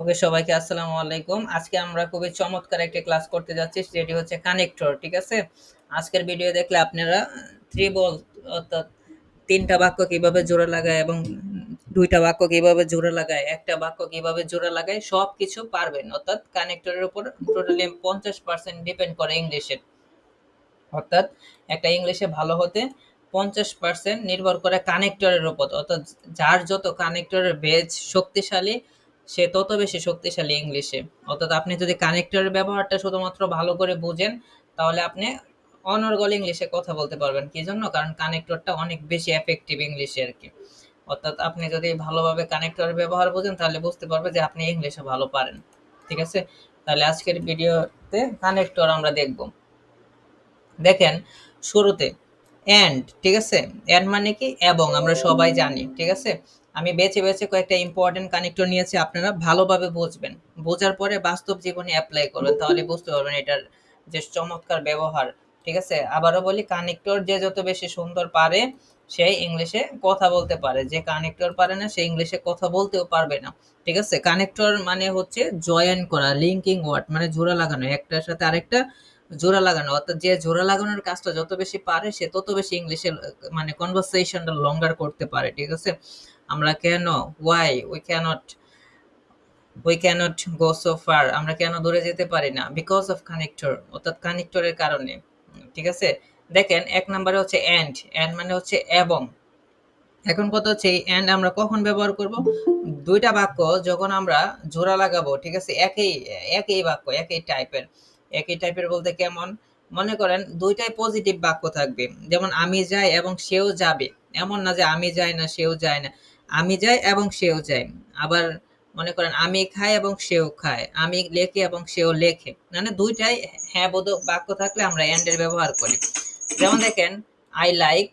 ওকে, সবাইকে আসসালামু আলাইকুম। আজকে আমরা খুবই চমৎকার একটি ক্লাস করতে যাচ্ছি যেটি হচ্ছে কানেক্টর, ঠিক আছে? আজকের ভিডিও দেখলে আপনারা থ্রি বল অর্থাৎ তিনটা বাক্য কীভাবে জোড়া লাগায় এবং দুইটা বাক্য কীভাবে জোড়া লাগায়, একটা বাক্য কীভাবে জোড়া লাগায় সব কিছু পারবেন। অর্থাৎ কানেক্টরের উপর টোটালি পঞ্চাশ পার্সেন্ট ডিপেন্ড করে ইংলিশের অর্থাৎ একটা ইংলিশে ভালো হতে পঞ্চাশ পার্সেন্ট নির্ভর করে কানেক্টরের উপর। অর্থাৎ যার যত কানেক্টরের বেজ শক্তিশালী সে তত বেশি শক্তিশালী ইংলিশে। অর্থাৎ আপনি যদি কানেক্টরের ব্যবহারটা শুধুমাত্র ভালো করে বুঝেন, তাহলে আপনি অনর্গল ইংলিশে কথা বলতে পারবেন। কি জন্য? কারণ কানেক্টরটা অনেক বেশি এফেক্টিভ ইংলিশে আর কি। অর্থাৎ আপনি যদি ভালোভাবে কানেক্টরের ব্যবহার বোঝেন, তাহলে বুঝতে পারবে যে আপনি ইংলিশে ভালো পারেন। ঠিক আছে? তাহলে আজকের ভিডিওতে কানেক্টর আমরা দেখব। দেখেন, শুরুতে অ্যান্ড ঠিক আছে? অ্যান্ড মানে কি? এবং, আমরা সবাই জানি। ঠিক আছে? আমি বেছে বেছে কয়েকটা ইম্পর্টেন্ট কানেক্টর নিয়েছি, আপনারা ভালোভাবে বুঝবেন। বোঝার পরে বাস্তব জীবনে অ্যাপ্লাই করবেন, তাহলে বুঝতে পারবেন এটার যে চমৎকার ব্যবহার, ঠিক আছে? আবারও বলি কানেক্টর যে যত বেশি সুন্দর পারে, সে ইংলিশে কথা বলতে পারে। যে কানেক্টর পারে না, সে ইংলিশে কথা বলতেও পারবে না, ঠিক আছে? কানেক্টর মানে হচ্ছে জয়েন করা লিঙ্কিং ওয়ার্ড মানে জোড়া লাগানো, একটার সাথে আরেকটা জোড়া লাগানো। অর্থাৎ যে জোড়া লাগানোর কাজটা যত বেশি পারে, সে তত বেশি ইংলিশে মানে কনভারসেশনটা লঙ্গার করতে পারে, ঠিক আছে? আমরা কেন? Why we can't we can't go so far আমরা কেন দূরে যেতে পারি না? বিকজ অফ কানেক্টর অর্থাৎ কানেক্টরের কারণে। ঠিক আছে? দেখেন, এক নম্বরে হচ্ছে অ্যান্ড অ্যান্ড মানে হচ্ছে এবং। এখন কথা হচ্ছে অ্যান্ড আমরা কখন ব্যবহার করব? দুইটা বাক্য যখন আমরা জোড়া লাগাবো, ঠিক আছে? একই একই বাক্য, একই টাইপের একই টাইপের বলতে কেমন? মনে করেন দুইটাই পজিটিভ বাক্য থাকবে। যেমন আমি যাই এবং সেও যাবে। এমন না যে আমি যাই না, সেও যায় না। আমি যাই এবং সেও যায় আবার মনে করেন, আমি খাই এবং সেও খায়। আমি লেখে এবং সেও লেখে। মানে দুইটাই হ্যাঁ বোধক বাক্য থাকলে আমরা এন্ডের ব্যবহার করি। যেমন দেখেন I like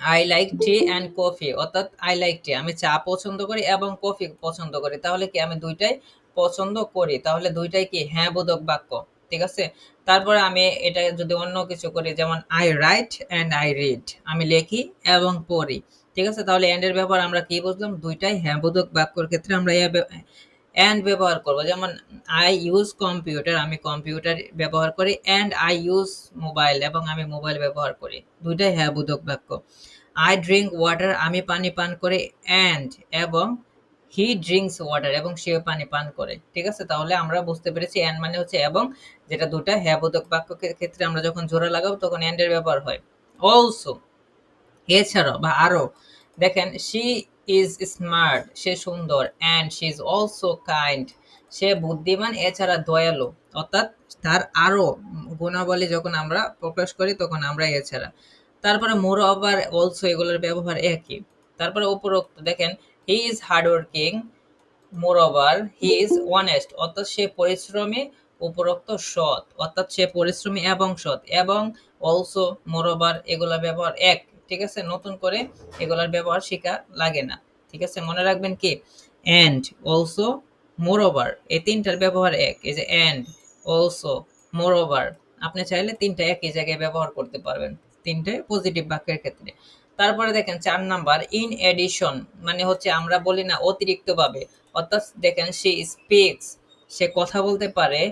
I like tea and coffee অর্থাৎ আই লাইক টি আমি চা পছন্দ করি এবং কফি পছন্দ করি। তাহলে কি আমি দুইটাই পছন্দ করি? তাহলে দুইটাই কি হ্যাঁ বোধক বাক্য। ঠিক আছে? তারপরে আমি এটা যদি অন্য কিছু করি, যেমন I write and I read আমি লেখি এবং পড়ি। ঠিক আছে? তাহলে এর ব্যবহার আমরা কি বুঝলাম? দুইটাই হ্যাঁ বোধক বাক্যর ক্ষেত্রে আমরা অ্যান্ড ব্যবহার করব। যেমন আই ইউজ কম্পিউটার আমি কম্পিউটার ব্যবহার করি অ্যান্ড আই ইউজ মোবাইল এবং আমি মোবাইল ব্যবহার করি। দুইটাই হ্যাঁ বোধক বাক্য। আই ড্রিঙ্ক ওয়াটার আমি পানি পান করি অ্যান্ড এবং হি ড্রিঙ্কস ওয়াটার এবং সে পানি পান করে। ঠিক আছে? তাহলে আমরা বুঝতে পেরেছি অ্যান্ড মানে হচ্ছে এবং, যেটা দুটা হ্যাঁ বোধক বাক্যের ক্ষেত্রে আমরা যখন জোড়া লাগাবো তখন অ্যান্ডের ব্যবহার হয়। অলসো এছাড়াও বা আরও দেখেন শি ইজ স্মার্ট সে সুন্দর and she is also kind সে বুদ্ধিমান, এছাড়া দয়ালু, অর্থাৎ তার আরও গুণাবলী যখন আমরা প্রকাশ করি, তখন আমরা এছাড়া। তারপরে মোর ওভার অলসো এগুলোর ব্যবহার একই। তারপরে উপরোক্ত, দেখেন he is hardworking moreover he is honest অর্থাৎ সে পরিশ্রমী, উপরোক্ত সৎ, অর্থাৎ সে পরিশ্রমী এবং সৎ, এবং অলসো মোর ওভার এগুলোর ব্যবহার এক। ঠিক আছে? নতুন করে এগুলোর ব্যবহার শেখা লাগে না। ঠিক আছে? মনে রাখবেন কি? অ্যান্ড অলসো মোর ওভার এই তিনটার ব্যবহার এক। এই যে অ্যান্ড অলসো মোর ওভার আপনি চাইলে তিনটা একই জায়গায় ব্যবহার করতে পারবেন। তিনটে পজিটিভ বাক্যের ক্ষেত্রে। তারপরে দেখেন চার নাম্বার ইন এডিশন মানে হচ্ছে আমরা বলি না অতিরিক্তভাবে, অর্থাৎ দেখেন সে স্পিক্স সে কথা বলতে পারে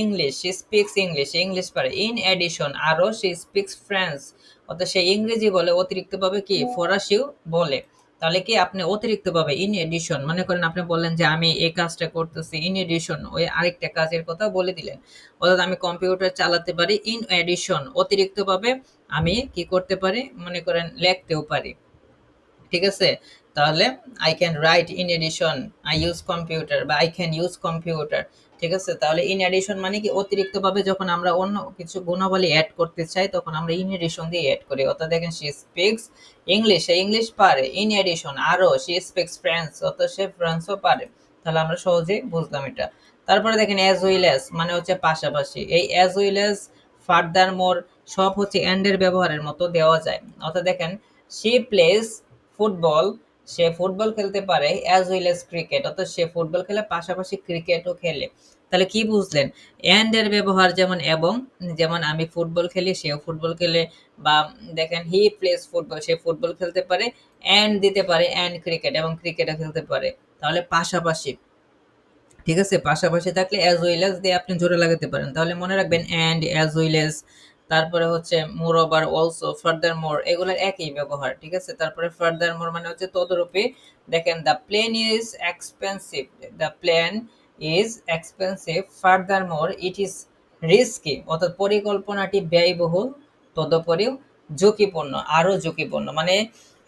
ইংলিশ সে স্পিক্স ইংলিশ ইংলিশ পারে ইন এডিশন আরও সে স্পিক্স ফ্রেঞ্চ অর্থাৎ সে ইংরেজি বলে অতিরিক্তভাবে কি? ফরাসিও বলে। তাহলে কি আপনি অতিরিক্তভাবে ইন এডিশন মনে করেন আপনি বললেন যে আমি এই কাজটা করতেছি ইন এডিশন ওই আরেকটা কাজের কথা বলে দিলেন। অর্থাৎ আমি কম্পিউটার চালাতে পারি ইন এডিশন অতিরিক্তভাবে আমি কি করতে পারি? মনে করেন লিখতেও পারি। ঠিক আছে? তাহলে I can write in addition I use computer বা আই ক্যান ইউজ কম্পিউটার ঠিক আছে? তাহলে ইন এডিশন মানে কি অতিরিক্তভাবে যখন আমরা অন্য কিছু গুণাবলী অ্যাড করতে চাই, তখন আমরা ইন এডিশন দিয়ে অ্যাড করি। অর্থাৎ দেখেন সি স্পিক্স ইংলিশ সে ইংলিশ পারে। ইন এডিশন আরও সি স্পিক্স ফ্রেন্স অর্থাৎ সে ফ্রান্সও পারে। তাহলে আমরা সহজেই বুঝলাম এটা। তারপরে দেখেন অ্যাজ উইল অ্যাজ মানে হচ্ছে পাশাপাশি। এই as well as furthermore সব হচ্ছে অ্যান্ডের ব্যবহারের মতো দেওয়া যায়। অর্থাৎ দেখেন সি প্লেস ফুটবল সে ফুটবল খেলতে পারে অ্যাজ ওয়েল এস ক্রিকেট অর্থাৎ সে ফুটবল খেলে পাশাপাশি ক্রিকেটও খেলে। তাহলে কি বুঝলেন? অ্যান্ড এর ব্যবহার যেমন এবং, যেমন আমি ফুটবল খেলি, সেও ফুটবল খেলে, বা দেখেন হি প্লেস ফুটবল সে ফুটবল খেলতে পারে অ্যান্ড দিতে পারে অ্যান্ড ক্রিকেট এবং ক্রিকেটও খেলতে পারে। তাহলে পাশাপাশি, ঠিক আছে? পাশাপাশি থাকলে অ্যাজ ওয়েল অ্যাজ দিয়ে আপনি জোরে লাগাতে পারেন। তাহলে মনে রাখবেন অ্যান্ড অ্যাজ ওয়েল অ্যাজ তারপরে হচ্ছে moreover also furthermore এগুলোর একই ব্যবহার, ঠিক আছে? তারপরে ফার্দার মোর মানে হচ্ছে তদরূপে, দেখেন the plan is expensive the plan is expensive furthermore it is risky অর্থাৎ পরিকল্পনাটি ব্যয়বহুল, তদুপরিও ঝুঁকিপূর্ণ, আরও ঝুঁকিপূর্ণ মানে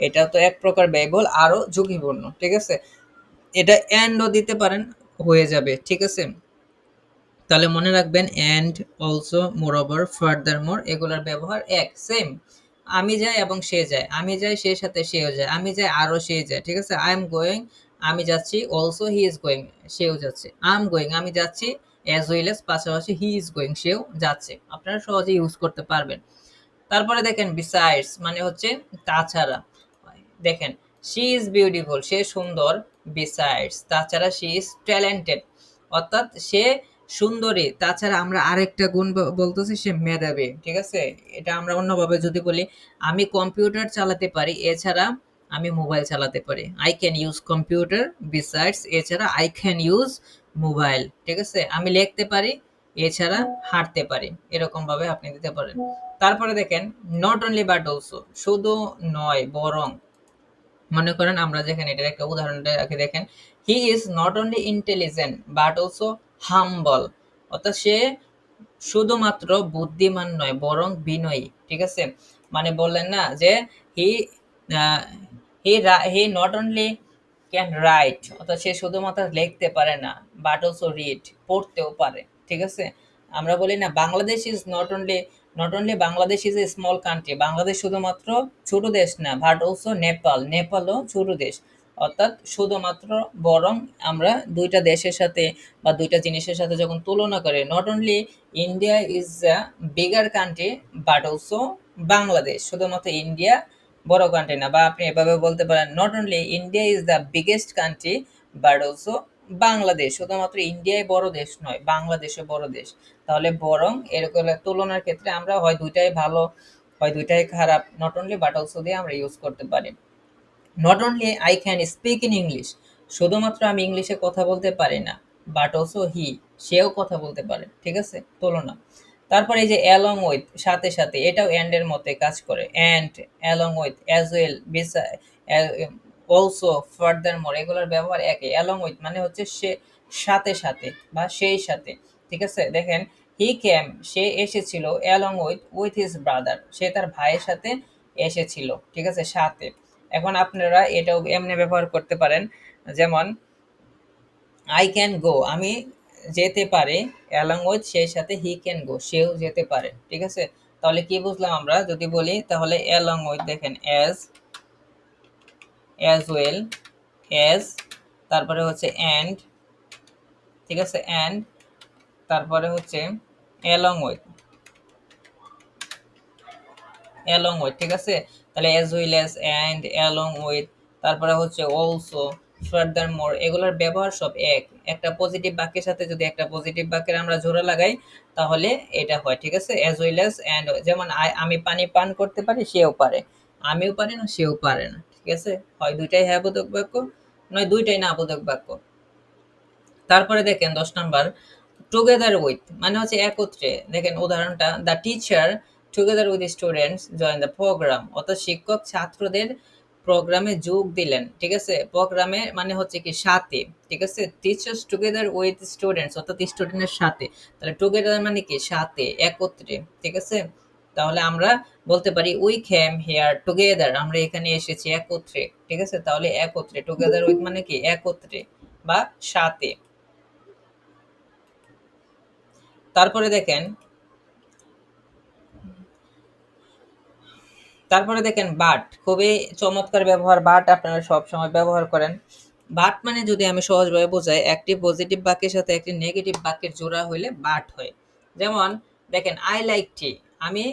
এটা তো এক প্রকার ব্যয়বহুল, আরও ঝুঁকিপূর্ণ, ঠিক আছে? এটা অ্যান্ডও দিতে পারেন, হয়ে যাবে, ঠিক আছে? তাহলে মনে রাখবেন and also moreover furthermore এগুলোর ব্যবহার এক সেম আমি যাই এবং সে যায়। আমি যাই, সে সাথে সেও যায়। আমি যাই, আরও সে যায়। ঠিক আছে? আই এম গোয়িং আমি যাচ্ছি অলসো হি ইজ গোয়িং সেও যাচ্ছে। আই এম গোয়িং আমি যাচ্ছি অ্যাজ ওয়েল এস পাশাপাশি হি ইজ গোয়িং সেও যাচ্ছে। আপনারা সহজে ইউজ করতে পারবেন। তারপরে দেখেন বিসাইডস মানে হচ্ছে, তাছাড়া। দেখেন শি ইজ বিউটিফুল সে সুন্দর বিসাইডস তাছাড়া শি ইজ ট্যালেন্টেড অর্থাৎ সে সুন্দরী, তাছাড়া আমরা আরেকটা গুণ বলতেছি সে মেধাবী, ঠিক আছে? এটা আমরা অন্যভাবে যদি বলি, আমি কম্পিউটার চালাতে পারি, এছাড়া আমি মোবাইল চালাতে পারি। I can use computer besides এছাড়া আই ক্যান ইউজ মোবাইল ঠিক আছে? আমি লিখতে পারি, এছাড়া হাঁটতে পারি এরকম ভাবে আপনি দিতে পারেন। তারপরে দেখেন নট অনলি বাট অলসো শুধু নয়, বরং, মনে করেন আমরা যেখানে, এটার একটা উদাহরণটা দেখেন he is not only intelligent but also humble. অর্থাৎ সে শুধুমাত্র বুদ্ধিমান নয়, বরং বিনয়ী, ঠিক আছে? মানে বললেন না যে he he he not only can write অর্থাৎ সে শুধুমাত্র লিখতে পারে না বাট অলসো রিড পড়তেও পারে, ঠিক আছে? আমরা বলি না, Bangladesh is not only not only Bangladesh is a small country Bangladesh শুধুমাত্র ছোট দেশ না বাট অলসো নেপাল নেপালও ছোট দেশ। অর্থাৎ শুধুমাত্র বরং আমরা দুইটা দেশের সাথে বা দুইটা জিনিসের সাথে যখন তুলনা করে not only India is a bigger country but also Bangladesh শুধুমাত্র ইন্ডিয়া বড় কান্ট্রি না। বা আপনি এভাবে বলতে পারেন not only India is the biggest country but also Bangladesh শুধুমাত্র ইন্ডিয়াই বড় দেশ নয় বাংলাদেশও বড় দেশ। তাহলে বরং এরকম তুলনার ক্ষেত্রে আমরা হয় দুইটাই ভালো, হয় দুইটাই খারাপ নট অনলি বাট অলসো দিয়ে আমরা ইউজ করতে পারি। Not only I can speak in English শুধুমাত্র আমি ইংলিশে কথা বলতে পারি না বাট অলসো হি সেও কথা বলতে পারে, ঠিক আছে? তুলনা। তারপরে এই যে অ্যালং উইথ সাথে সাথে, এটাও অ্যান্ড এর মতে কাজ করে। And along with as well also furthermore এগুলোর ব্যবহার একই অ্যালং উইথ মানে হচ্ছে সে, সাথে সাথে বা সেই সাথে, ঠিক আছে? দেখেন হি ক্যাম সে এসেছিল along with with his brother সে তার ভাইয়ের সাথে এসেছিল, ঠিক আছে? সাথে। এখন আপনারা এটাও এমনি ব্যবহার করতে পারেন। যেমন আই ক্যান গো আমি যেতে পারি অ্যালং উইথ সেই সাথে হি ক্যান গো সেও যেতে পারে, ঠিক আছে? তাহলে কি বুঝলাম আমরা? যদি বলি, তাহলে অ্যালং উইথ দেখেন অ্যাজ অ্যাজ ওয়েল অ্যাজ তারপরে হচ্ছে অ্যান্ড ঠিক আছে? অ্যান্ড তারপরে হচ্ছে অ্যালং উইথ অ্যালং উইথ ঠিক আছে? তাহলে as well as and along with তারপরে হচ্ছে অলসো ফার্দার মোর এগুলোর ব্যবহার সব এক। একটা পজিটিভ বাক্যের সাথে যদি একটা পজিটিভ বাক্যের আমরা জোড়া লাগাই, তাহলে এটা হয়, ঠিক আছে? অ্যাজ ওয়েল অ্যাজ অ্যান্ড যেমন আমি পানি পান করতে পারি, সেও পারে। আমিও পারি না, সেও পারে না, ঠিক আছে? হয় দুইটাই হ্যাঁ বোধক বাক্য, নয় দুইটাই না বোধক বাক্য। তারপরে দেখেন দশ নাম্বার টুগেদার উইথ মানে হচ্ছে একত্রে। দেখেন উদাহরণটা the teacher together with students join the program অর্থাৎ শিক্ষক ছাত্রদের প্রোগ্রামে যোগ দিলেন, ঠিক আছে? প্রোগ্রামে মানে হচ্ছে কি সাথে, ঠিক আছে? টিচার্স টুগেদার উইথ স্টুডেন্টস অর্থাৎ স্টুডেন্টের সাথে। তাহলে টুগেদার মানে কি? সাথে, একত্রে, ঠিক আছে? তাহলে আমরা বলতে পারি উই ক্যাম হেয়ার টুগেদার আমরা এখানে এসেছি একত্রে, ঠিক আছে? তাহলে একত্রে টুগেদার উইথ মানে কি? একত্রে বা সাথে। তারপরে দেখেন তারপরে দেখেন বাট, খুবই চমৎকার ব্যবহার। বাট আপনারা সব সময় ব্যবহার করেন। বাট মানে যদি আমি সহজভাবে বোঝাই, একটি পজিটিভ বাক্যের সাথে একটি নেগেটিভ বাক্যের জোড়া হইলে বাট হয়। যেমন, দেখেন আই লাইক টি আমি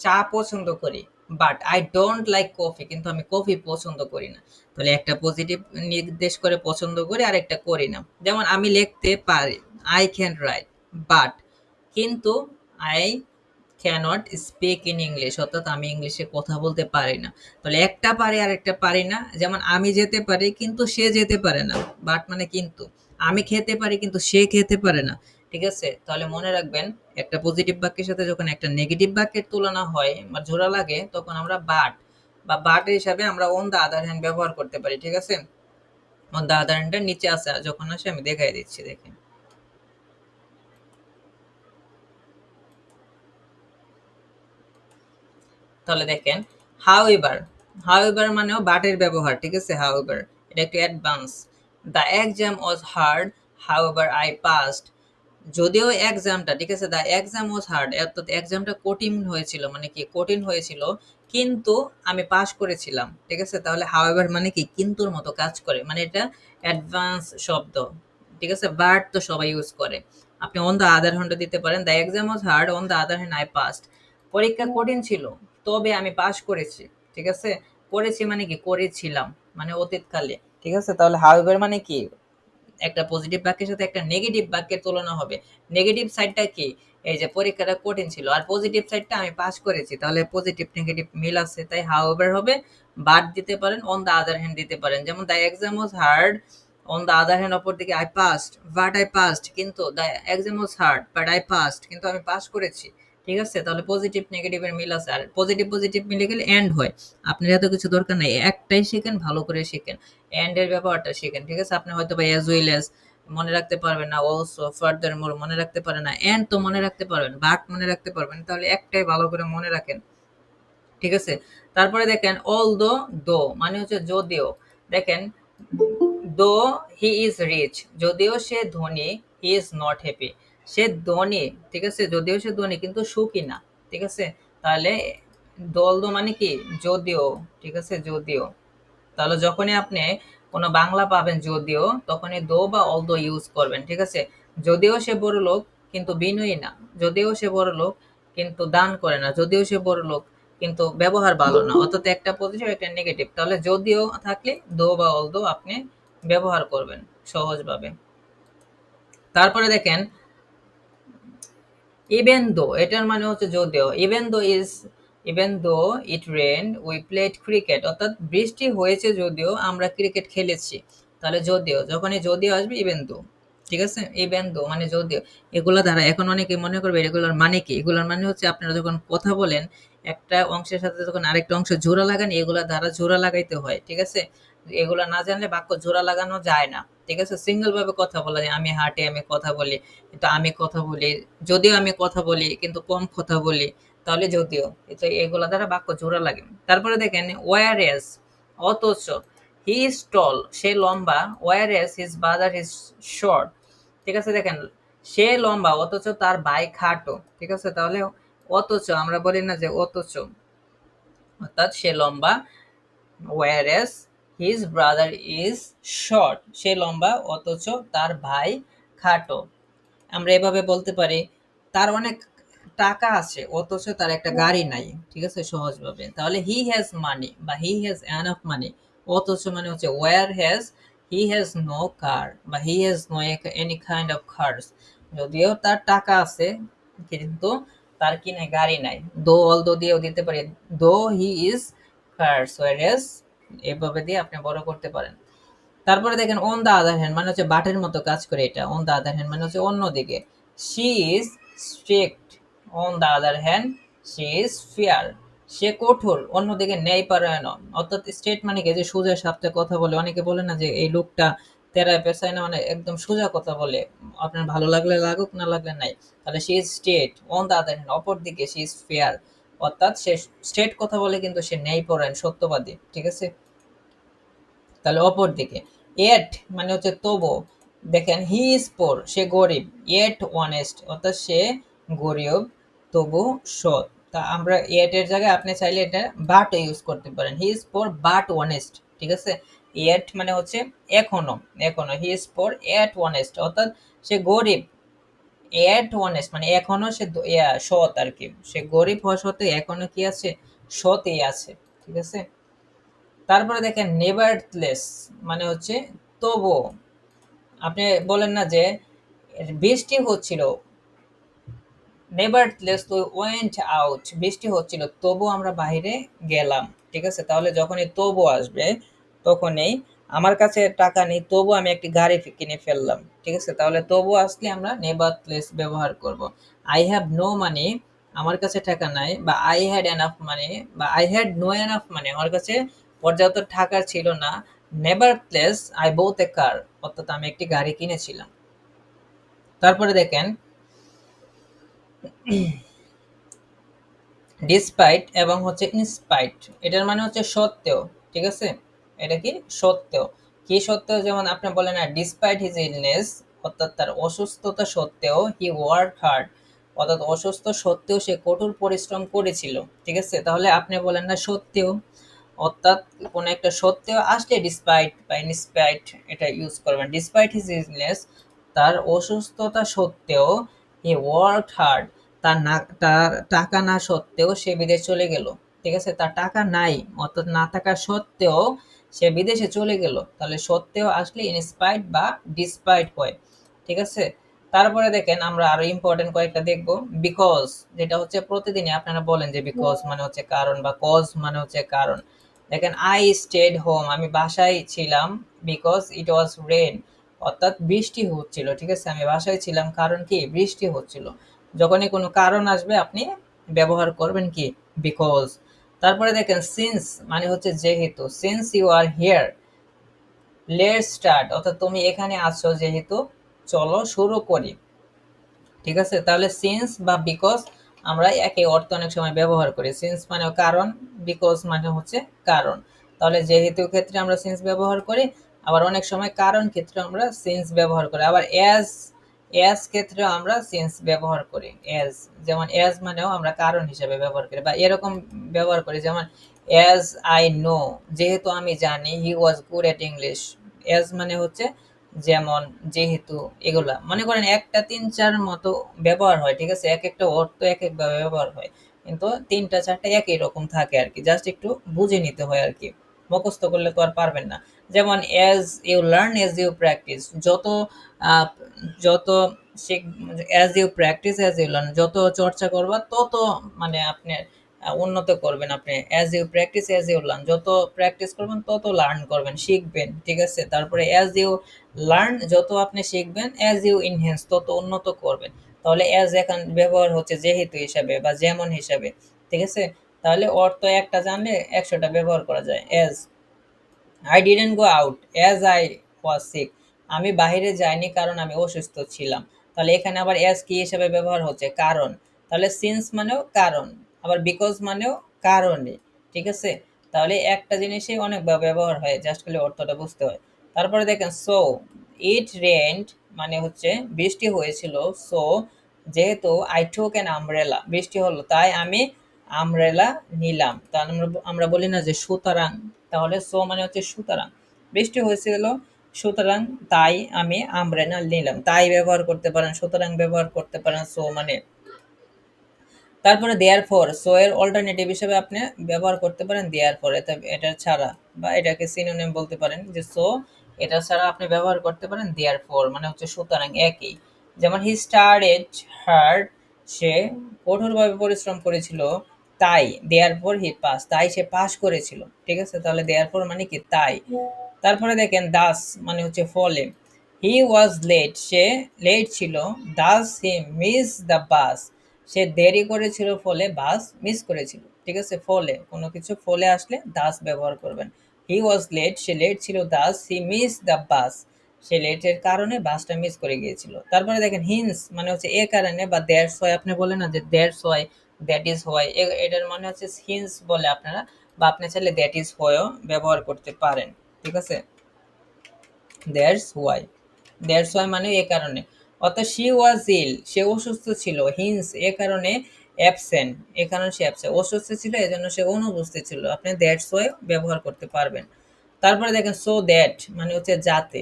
চা পছন্দ করি, but I don't like coffee কিন্তু আমি কফি পছন্দ করি না। তাহলে একটা পজিটিভ নির্দেশ করে পছন্দ করি আর একটা করি না। যেমন, আমি লিখতে পারি আই ক্যান রাইট বাট কিন্তু I can't speak in English অর্থাৎ আমি ইংলিশে কথা বলতে পারি না। তাহলে একটা পারি আর একটা পারি না। যেমন আমি যেতে পারি, কিন্তু সে যেতে পারে না। বাট মানে কিন্তু, আমি খেতে পারি, কিন্তু সে খেতে পারে না। ঠিক আছে? তাহলে মনে রাখবেন, একটা পজিটিভ বাক্যের সাথে যখন একটা নেগেটিভ বাক্যের তুলনা হয় বা জোড়া লাগে, তখন আমরা বাট বা বাট হিসাবে আমরা অন দ্য আদার হ্যান্ড ব্যবহার করতে পারি। ঠিক আছে? অন দ্য আদার হ্যান্ডের নিচে আছে যখন আসে আমি দেখাই দিচ্ছি, দেখেন। তাহলে দেখেন হাউ এভার হাউ এভার মানেও বাটের ব্যবহার, ঠিক আছে? হাউ এভার এটা একটু advance the exam was hard however I passed যদিও এক্সামটা ঠিক আছে? দ্য এক্সাম ওয়াজ হার্ড অর্থাৎ এক্সামটা কঠিন হয়েছিল মানে কি, কঠিন হয়েছিল, কিন্তু আমি পাস করেছিলাম, ঠিক আছে? তাহলে হাউ এভার মানে কি, কিন্তুর মতো কাজ করে মানে এটা অ্যাডভান্স শব্দ, ঠিক আছে? বাট তো সবাই ইউজ করে। আপনি অন দ্য আদার হ্যান্ড দিতে পারেন the exam was hard on the other hand I passed পরীক্ষা কঠিন ছিল তবে আমি পাস করেছি, ঠিক আছে? করেছি মানে কি? করেছিলাম মানে অতীতকালে, ঠিক আছে? তাহলে হাউএভার মানে কি? একটা পজিটিভ বাক্যের সাথে একটা নেগেটিভ বাক্যের তুলনা হবে। নেগেটিভ সাইডটা কি? এই যে পরীক্ষাটা কঠিন ছিল, আর পজিটিভ সাইডটা আমি পাস করেছি, তাহলে পজিটিভ নেগেটিভ মিল আছে। তাই হাউএভার হবে বাদ দিতে পারেন অন দ্য আদার হ্যান্ড দিতে পারেন। যেমন the exam was hard on the other hand অপর দিকে I passed but I passed কিন্তু the exam was hard but I passed কিন্তু আমি পাস করেছি। ঠিক আছে? তাহলে পজিটিভ নেগেটিভের মিল আছে। আর পজিটিভ পজিটিভ মিলে গেলে এন্ড হয়। আপনার এত কিছু দরকার নাই। একটাই শিখেন, ভালো করে শিখেন। এন্ড এর ব্যাপারটা শিখেন, ঠিক আছে? আপনি হয়তো বা অ্যাজ ওয়েল অ্যাজ মনে রাখতে পারবেন না অলসো ফার্দার মোর মনে রাখতে পারেন না। এন্ড তো মনে রাখতে পারবেন বাট মনে রাখতে পারবেন, তাহলে একটাই ভালো করে মনে রাখেন। ঠিক আছে? তারপরে দেখেন অল দো দো মানে হচ্ছে যদিও। দেখেন দো হি ইজ রিচ যদিও সে ধনী হি ইজ নট হ্যাপি সে ধনী, ঠিক আছে? যদিও সে ধনী, কিন্তু সুখী না, ঠিক আছে? তাহলে দল দো মানে কি? যদিও, ঠিক আছে? যদিও। তাহলে যখনই আপনি কোনো বাংলা পাবেন যদিও, তখনই দো বা অল দো ইউজ করবেন, ঠিক আছে? যদিও সে বড় লোক, কিন্তু বিনয়ী না। যদিও সে বড় লোক, কিন্তু দান করে না। যদিও সে বড় লোক, কিন্তু ব্যবহার ভালো না। অর্থাৎ একটা পজিটিভ একটা নেগেটিভ তাহলে যদিও থাকলে দো বা অল দো আপনি ব্যবহার করবেন সহজভাবে। তারপরে দেখেন ইভেন দো এটার মানে হচ্ছে যদিও even though is even though it rain we played cricket অর্থাৎ বৃষ্টি হয়েছে যদিও, আমরা ক্রিকেট খেলেছি। তাহলে যদিও, যখনই যদিও আসবে ইভেন দো ঠিক আছে? ইভেন দো মানে যদিও। এগুলো দ্বারা এখন অনেকে মনে করবে, এগুলোর মানে কি? এগুলোর মানে হচ্ছে আপনারা যখন কথা বলেন, একটা অংশের সাথে যখন আরেকটা অংশ জোড়া লাগান, এগুলা দ্বারা জোড়া লাগাইতে হয়। ঠিক আছে? এগুলা না জানলে বাক্য জোড়া লাগানো যায় না। ঠিক আছে? সিঙ্গেল ভাবে কথা বলা যায়। আমি হাঁটে, আমি কথা বলি, কিন্তু আমি কথা বলি, যদিও আমি কথা বলি, কিন্তু কম কথা বলি, তাহলে যদিও। এগুলা দ্বারা বাক্য জোড়া লাগে। তারপরে দেখেন ওয়ার এস অথচ হি ইজ টল সে লম্বা whereas his brother his short ঠিক আছে? দেখেন, সে লম্বা, অথচ তার ভাই খাটো। ঠিক আছে? তাহলে অথচ, আমরা বলি না যে অথচ, অর্থাৎ সে লম্বা whereas his brother is short সে লম্বা, অথচ তার ভাই খাটো। আমরা এভাবে বলতে পারি, তার অনেক টাকা আছে, অথচ তার একটা গাড়ি নাই, ঠিক আছে, সহজভাবে। তাহলে হি হ্যাজ মানি বা he has an of money অথচ মানে হচ্ছে whereas he has no car বা he has no any kind of cars যদিও তার টাকা আছে, কিন্তু তার কি নাই গাড়ি নাই। দো অল দো দিয়েও দিতে পারি though he is cars whereas এভাবে দিয়ে আপনি বড় করতে পারেন। তারপরে দেখেন অন দ্য আদার হ্যান্ড মানে হচ্ছে বাটের মতো কাজ করে এটা। অন দ্য আদার হ্যান্ড মানে হচ্ছে অন্যদিকে she is strict on the other hand she is fair সে কঠোর অন্যদিকে ন্যায় পারায়ণ। অর্থাৎ স্ট্রেট মানে কি? যে সোজা সাপটা কথা বলে। অনেকে বলে না যে এই লোকটা তেরায় পেশায় না মানে একদম সোজা কথা বলে। আপনার ভালো লাগলে লাগুক, না লাগলে নাই। তাহলে সে is strict on the other hand অপর দিকে সে ইজ ফেয়ার অর্থাৎ সে স্ট্রেট কথা বলে, কিন্তু সে ন্যায় পরায়ণ, সত্যবাদী। ঠিক আছে? তাহলে অপর দিকে। এট মানে হচ্ছে তবু। দেখেন, হি ইজ পোর সে গরিব। এট অনেস্ট অর্থাৎ সে গরিব, তবু সৎ। তা আমরা এট এর জায়গায় আপনি চাইলে এটা বাট ইউজ করতে পারেন। He is poor but honest ঠিক আছে? এট মানে হচ্ছে এখনও এখনও। He is poor yet honest অর্থাৎ সে গরিব। এট অনেস্ট মানে এখনও সে সৎ আর কি। সে গরিব হওয়া সত্ত্বেও এখনও কি আছে? সৎই আছে, ঠিক আছে? তারপরে দেখেন নেভারলেস মানে হচ্ছে তবু। আপনি বলেন না যে বৃষ্টি হচ্ছিল। নেভারথলেস উই ওয়েন্ট আউট বৃষ্টি হচ্ছিল, তবু আমরা বাইরে গেলাম, ঠিক আছে? তাহলে যখনই তবু আসবে, তখনই আমার কাছে টাকা নেই, তবু আমি একটি গাড়ি কিনে ফেললাম, ঠিক আছে? তাহলে তবু আসলে আমরা নেভারথলেস ব্যবহার করব। আই হ্যাভ নো মানি আমার কাছে টাকা নাই, বা আই হ্যাড এনাফ মানি বা I had no enough money আমার কাছে পর্যাপ্ত টাকা ছিল না। নেভারথলেস আই বোথ এ কার অর্থাৎ আমি একটি গাড়ি কিনেছিলাম। তারপরে দেখেন ডিসপাইট এবং হচ্ছে ইনস্পাইট এটার মানে হচ্ছে সত্ত্বেও, ঠিক আছে? এটা কি? সত্ত্বেও। কি সত্ত্বেও? যেমন আপনি বলেন না ডিসপাইট হিজ ইলনেস অর্থাৎ তার অসুস্থতা সত্ত্বেও হি ওয়ার্ক হার্ড অর্থাৎ অসুস্থ সত্ত্বেও সে কঠোর পরিশ্রম করেছিল, ঠিক আছে? তাহলে আপনি বলেন না সত্ত্বেও। অর্থাৎ কোনো একটা সত্ত্বেও আসলে ডিসপাইট বা ইনস্পাইট এটা ইউজ করবেন। ডিসপাইট হিজ ইলনেস তার অসুস্থতা সত্ত্বেও হি ওয়ার্ক হার্ড তার না তার টাকা না সত্ত্বেও সে বিদেশ চলে গেল। ঠিক আছে? তার টাকা নাই অর্থাৎ না থাকা সত্ত্বেও সে বিদেশে চলে গেল। তাহলে সত্ত্বেও আসলে ইনস্পাইট বা ডিসপাইট হয়। ঠিক আছে? তারপরে দেখেন আমরা আরও ইম্পর্টেন্ট কয়েকটা দেখব। বিকজ যেটা হচ্ছে প্রতিদিনই আপনারা বলেন যে বিকজ মানে হচ্ছে কারণ বা কজ মানে হচ্ছে কারণ। দেখেন আই স্টেড হোম আমি বাসায় ছিলাম বিকজ ইট ওয়াজ রেন অর্থাৎ বৃষ্টি হচ্ছিল, ঠিক আছে? আমি বাসায় ছিলাম কারণ কি? বৃষ্টি হচ্ছিল। যখনই কোনো কারণ আসবে, আপনি ব্যবহার করবেন কি? বিকজ তারপরে দেখেন সিন্স মানে হচ্ছে যেহেতু since you are here let start অর্থাৎ তুমি এখানে আছো যেহেতু, চলো শুরু করি। ঠিক আছে? তাহলে সিন্স বা বিকজ আমরা একই অর্থ অনেক সময় ব্যবহার করি। সিন্স মানে কারণ বিকজ মানে হচ্ছে কারণ। তাহলে যেহেতু ক্ষেত্রে আমরা সিন্স ব্যবহার করি, আবার অনেক সময় কারণ ক্ষেত্রে আমরা সিন্স ব্যবহার করি। আবার অ্যাজ অ্যাজ ক্ষেত্রে আমরা সিন্স ব্যবহার করি। অ্যাজ যেমন অ্যাজ মানেও আমরা কারণ হিসেবে ব্যবহার করি বা এরকম ব্যবহার করি। যেমন অ্যাজ আই নো যেহেতু আমি জানি he was good at English as মানে হচ্ছে যেমন যেহেতু এগুলা, মনে করেন একটা তিন চার মতো ব্যবহার হয়, ঠিক আছে? এক একটা অর্থ এক একভাবে ব্যবহার হয়, কিন্তু তিনটা, চারটা একই রকম থাকে আর কি জাস্ট একটু বুঝে নিতে হয় আর কি, মুখস্থ করলে তো আর পারবেন না। যেমন as you learn as you practice যত যত as you practice as you learn যত চর্চা করবা, তত মানে আপনি উন্নত করবেন আপনি as you practice as you learn যত প্র্যাকটিস করবেন, তত লার্ন করবেন, শিখবেন, ঠিক আছে? তারপরে অ্যাজ ইউ লার্ন যত আপনি শিখবেন অ্যাজ ইউ ইনহেন্স তত উন্নত করবেন। তাহলে অ্যাজ এখন ব্যবহার হচ্ছে যেহেতু হিসাবে বা যেমন হিসাবে, ঠিক আছে? তাহলে অর্থ একটা জানলে একশোটা ব্যবহার করা যায়। As I didn't go out as I was sick আমি বাহিরে যাইনি কারণ আমি অসুস্থ ছিলাম। তাহলে এখানে আবার অ্যাজ কি হিসাবে ব্যবহার হচ্ছে? কারণ। তাহলে সিন্স মানেও কারণ। আবার বিকজ মানেও কারণে, ঠিক আছে? তাহলে একটা জিনিসই অনেক ব্যবহার হয় জাস্ট খালি অর্থটা বুঝতে হয়। তারপরে দেখেন সো ইট রেন্ট মানে হচ্ছে বৃষ্টি হয়েছিল সো যেহেতু আই ঠুক অ্যান আমব্রেলা বৃষ্টি হলো, তাই আমি আমব্রেলা নিলাম। তাহলে আমরা আমরা বলি না যে সুতরাং, তাহলে সো মানে হচ্ছে সুতরাং। বৃষ্টি হয়েছিল, সুতরাং তাই আমি আমব্রেলা নিলাম। তাই ব্যবহার করতে পারেন, সুতরাং ব্যবহার করতে পারেন সো মানে তারপরে দেয়ার ফর সো এর অল্টারনেটিভ হিসেবে আপনি ব্যবহার করতে পারেন দেয়ার ফর এটা ছাড়া, বা এটাকে সিনোনিম বলতে পারেন যে সো এটা ছাড়া আপনি ব্যবহার করতে পারেন দেয়ার ফর মানে হচ্ছে সুতরাং একই। যেমন হি স্টার্টেড হার্ড সে কঠোরভাবে পরিশ্রম করেছিল, তাই দেয়ার ফর হি পাস তাই সে পাস করেছিল, ঠিক আছে? তাহলে দেয়ার ফর মানে কি? তাই। তারপরে দেখেন দাস মানে হচ্ছে ফলে। হি ওয়াজ লেট সে লেট ছিল thus he miss the bus সে দেরি করেছিল ফলে বাস মিস করেছিল। ঠিক আছে? ফলে, কোনো কিছু ফলে আসলে দাস ব্যবহার করবেন। হি ওয়াজ লেট সে লেট ছিল thus he miss the bus সে লেটের কারণে বাসটা মিস করে গিয়েছিল। তারপরে দেখেন হিন্স মানে হচ্ছে এ কারণে বা দ্যাটস ওয়াই আপনি বলেন না যে that's why that is why এটার মানে হচ্ছে হিন্স বলে আপনারা, বা আপনি চাইলে দ্যাট ইজ হোয়াইও ব্যবহার করতে পারেন। ঠিক আছে? দ্যাটস ওয়াই দ্যাটস ওয়াই মানে এ কারণে। অর্থাৎ শি ওয়াজ ইল সে অসুস্থ ছিল হিন্স এ কারণে অ্যাবসেন্ট এ কারণে সে অ্যাবসেন্ট অসুস্থ ছিল, এজন্য সে অনুপস্থিত ছিল, আপনি দ্যাটস ওয়াই ব্যবহার করতে পারবেন। তারপরে দেখেন সো দ্যাট মানে হচ্ছে যাতে।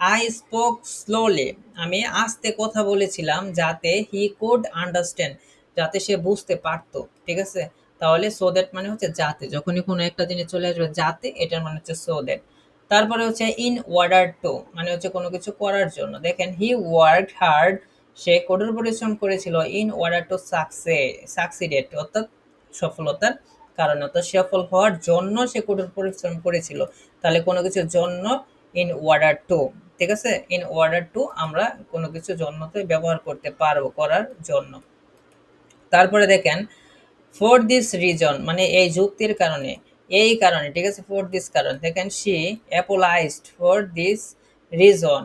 আই স্পোক স্লোলি আমি আস্তে কথা বলেছিলাম যাতে হি কুড আন্ডারস্ট্যান্ড যাতে সে বুঝতে পারতো, ঠিক আছে? তাহলে সো দ্যাট মানে হচ্ছে যাতে, যখনই কোনো একটা জিনিস চলে আসবে, যাতে, এটার মানে হচ্ছে সো দ্যাট তারপরে হচ্ছে ইন ওয়ার্ডার টু মানে হচ্ছে কোনো কিছু করার জন্য। দেখেন হি ওয়ার্ক হার্ড সে কঠোর পরিশ্রম করেছিল in order to success succeeded অর্থাৎ সফলতার কারণে, অর্থাৎ সফল হওয়ার জন্য সে কঠোর পরিশ্রম করেছিল। তাহলে কোনো কিছুর জন্য ইন ওয়ার্ডার টু ঠিক আছে? ইন অর্ডার টু আমরা কোনো কিছু জন্যতে ব্যবহার করতে পারব, করার জন্য। তারপরে দেখেন ফর দিস রিজন মানে এই যুক্তির কারণে এই কারণে, ঠিক আছে ফর দিস কারণ। দেখেন she apologized for this reason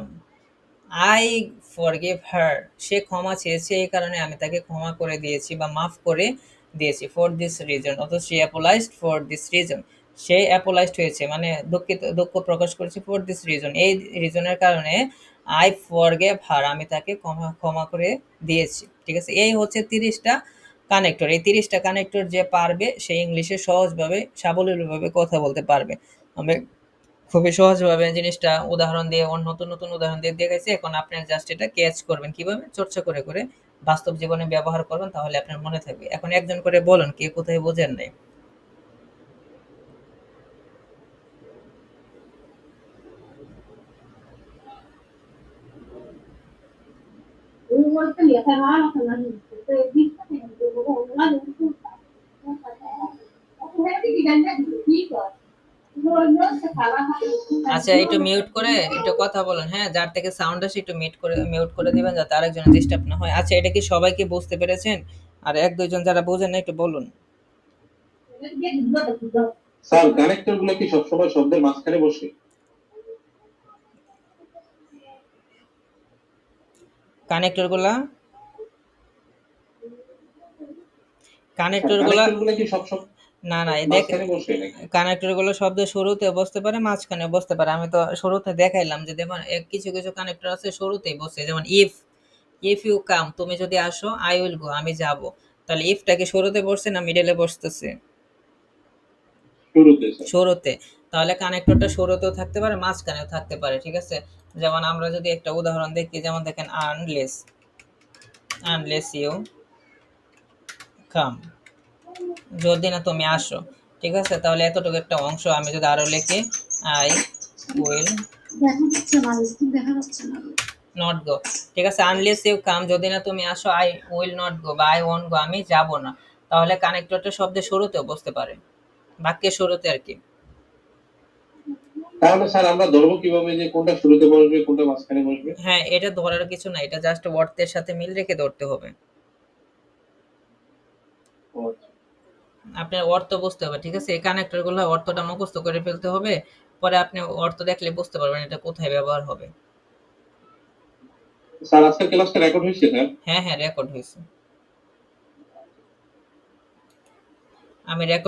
I forgive her সে ক্ষমা চেয়েছে এই কারণে আমি তাকে ক্ষমা করে দিয়েছি বা মাফ করে দিয়েছি ফর দিস রিজন অথচ সে অ্যাপোলাইজড ফর দিস রিজন সে অ্যাপোলাইজড হয়েছে মানে দুঃখিত, দুঃখ প্রকাশ করেছে ফর দিস রিজন এই রিজনের কারণে আই ফরগেভ হার আমি তাকে ক্ষমা ক্ষমা করে দিয়েছি। ঠিক আছে, এই হচ্ছে তিরিশটা কানেক্টর এই তিরিশটা কানেক্টর যে পারবে সে ইংলিশে সহজভাবে, সাবলীলভাবে কথা বলতে পারবে। আমি খুবই সহজভাবে জিনিসটা উদাহরণ দিয়ে, অন্য নতুন নতুন উদাহরণ দিয়ে দেখাইছি। এখন আপনার জাস্ট এটা ক্যাচ করবেন কীভাবে? চর্চা করে করে বাস্তব জীবনে ব্যবহার করবেন, তাহলে আপনার মনে থাকবে। এখন একজন করে বলুন, কে কোথায় বোঝেন নাই? Uno আচ্ছা একটু মিউট করে একটু কথা বলেন। হ্যাঁ যার থেকে সাউন্ড আসে একটু মিউট করে মিউট করে দিবেন যাতে আরেকজন ডিস্টার্ব না হয়। আচ্ছা এটা কি সবাইকে বুঝতে পেরেছেন? আর এক দুইজন যারা বোঝেন না একটু বলুন। স্যার কানেক্টরগুলো কি সবসময় শব্দের মাঝখানে বসে? কানেক্টরগুলা কানেক্টরগুলা কানেক্টরগুলো না না দেখ মাঝখানে কানেক্টরগুলো শব্দ শুরুতে বসতে পারে মাঝখানে বসতে পারে। আমি তো শুরুতে দেখাইলাম যে যেমন কিছু কিছু কানেক্টর আছে শুরুতেই বসে। যেমন ইফ ইফ ইউ কাম তুমি যদি আসো আই উইল গো আমি যাব। তাহলে ইফটা কি শুরুতে বসছে না মিডলে বসতেছে? শুরুতে তাহলে কানেক্টরটা শুরুতেও থাকতে পারে মাঝখানেও থাকতে পারে ঠিক আছে? যেমন আমরা যদি একটা উদাহরণ দেখি যেমন দেখেন আনলেস আনলেস ইউ কাম যদি না তুমি আসো ঠিক আছে? তাহলে এতটুকু একটা অংশ আমি যদি আরও লিখি আই উইল নট গো ঠিক আছে? আনলেস ইউ কাম যদি না তুমি আসো আই উইল নট গো বা আই ওয়ন্ট গো আমি যাব না। তাহলে কানেক্টরটা শব্দের শুরুতেও বসতে পারে। বাক্যের শুরুতে আর কি। তাহলে স্যার আমরা ধরবো কীভাবে যে কোনটা শুরুতে বসবে কোনটা মাঝখানে বসবে? হ্যাঁ এটা ধরার কিছু না এটা জাস্ট অর্থের সাথে মিল রেখে ধরতে হবে। আপনার অর্থ বুঝতে হবে ঠিক আছে? এই কানেক্টরগুলো অর্থটা মুখস্থ করে ফেলতে হবে পরে আপনি অর্থ দেখলে বুঝতে পারবেন এটা কোথায় ব্যবহার হবে। স্যার আজকের ক্লাসটা রেকর্ড হয়েছে স্যার? হ্যাঁ হ্যাঁ রেকর্ড হয়েছে। আমি রেকর্ড